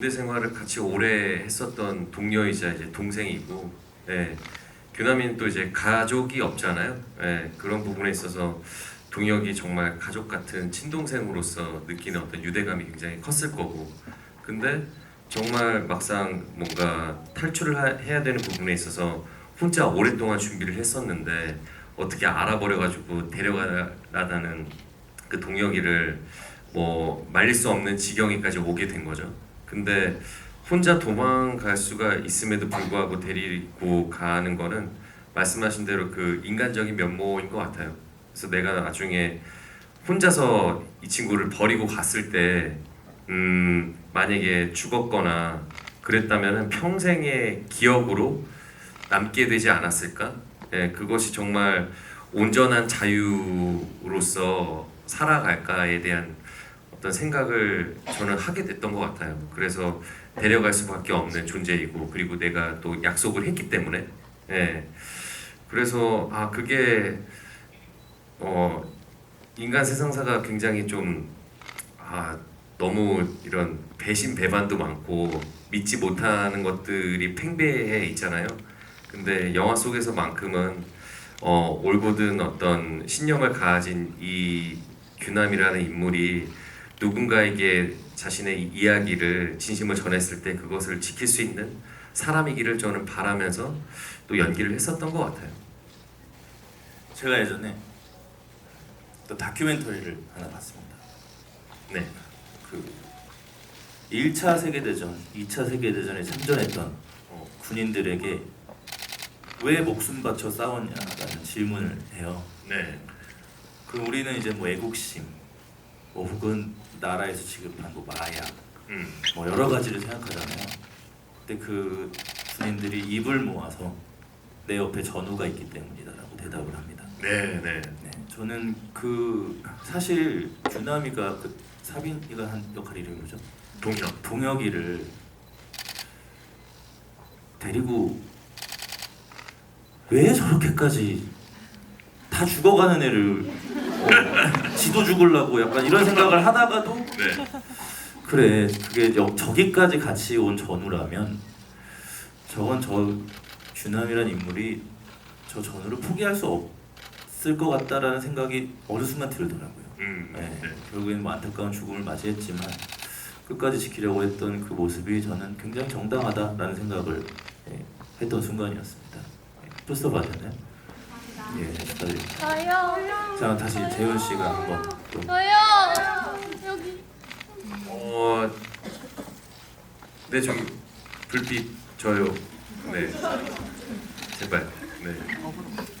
군대 생활을 같이 오래 했었던 동료이자 이제 동생이고, 예, 규남이는 또 이제 가족이 없잖아요. 예, 그런 부분에 있어서 동혁이 정말 가족 같은 친동생으로서 느끼는 어떤 유대감이 굉장히 컸을 거고, 근데 정말 막상 뭔가 탈출을 하- 해야 되는 부분에 있어서 혼자 오랫동안 준비를 했었는데 어떻게 알아버려가지고 데려가라는 그 동혁이를 뭐 말릴 수 없는 지경에까지 오게 된 거죠. 근데 혼자 도망갈 수가 있음에도 불구하고 데리고 가는 거는 말씀하신 대로 그 인간적인 면모인 것 같아요. 그래서 내가 나중에 혼자서 이 친구를 버리고 갔을 때, 음, 만약에 죽었거나 그랬다면 평생의 기억으로 남게 되지 않았을까? 예, 그것이 정말 온전한 자유로서 살아갈까에 대한 어떤 생각을 저는 하게 됐던 것 같아요. 그래서 데려갈 수밖에 없는 존재이고 그리고 내가 또 약속을 했기 때문에 예. 그래서 아 그게 어 인간 세상사가 굉장히 좀아 너무 이런 배신 배반도 많고 믿지 못하는 것들이 팽배해 있잖아요. 근데 영화 속에서만큼은 어 올곧은 어떤 신념을 가진 이 규남이라는 인물이 누군가에게 자신의 이- 이야기를 진심을 전했을 때 그것을 지킬 수 있는 사람이기를 저는 바라면서 또 연기를 했었던 것 같아요. 제가 예전에 또 다큐멘터리를 하나 봤습니다. 네. 그 1차 세계대전, 2차 세계대전에 참전했던 어, 군인들에게 왜 목숨 바쳐 싸웠냐라는 질문을 해요. 네. 그 우리는 이제 뭐 애국심, 뭐 혹은 나라에서 지급한 뭐 마약, 음. 뭐 여러 가지를 생각하잖아요. 근데 그 군인들이 입을 모아서 내 옆에 전우가 있기 때문이다라고 대답을 합니다. 네, 네. 네, 저는 그 사실 주나미가 그 사빈이가 한 역할 이름이 뭐죠? 동혁. 동혁이를 데리고 왜 저렇게까지 다 죽어가는 애를 어, 지도 죽으려고 약간 이런 생각을 하다가도 네. 그래 그게 여, 저기까지 같이 온 전우라면 저건 저 주남이란 인물이 저 전우를 포기할 수 없을 것 같다라는 생각이 어느 순간 들더라고요. 음. 네, 네. 결국엔 뭐 안타까운 죽음을 맞이했지만 끝까지 지키려고 했던 그 모습이 저는 굉장히 정당하다라는 생각을 예, 했던 순간이었습니다. 예, 벌써 봐셨나요? 예, 축하드립니다. 저요. 자 다시 재현 씨가 한번 또 저요. 여기. 어. 네, 저기 불빛 저요. 네. 제발. 네.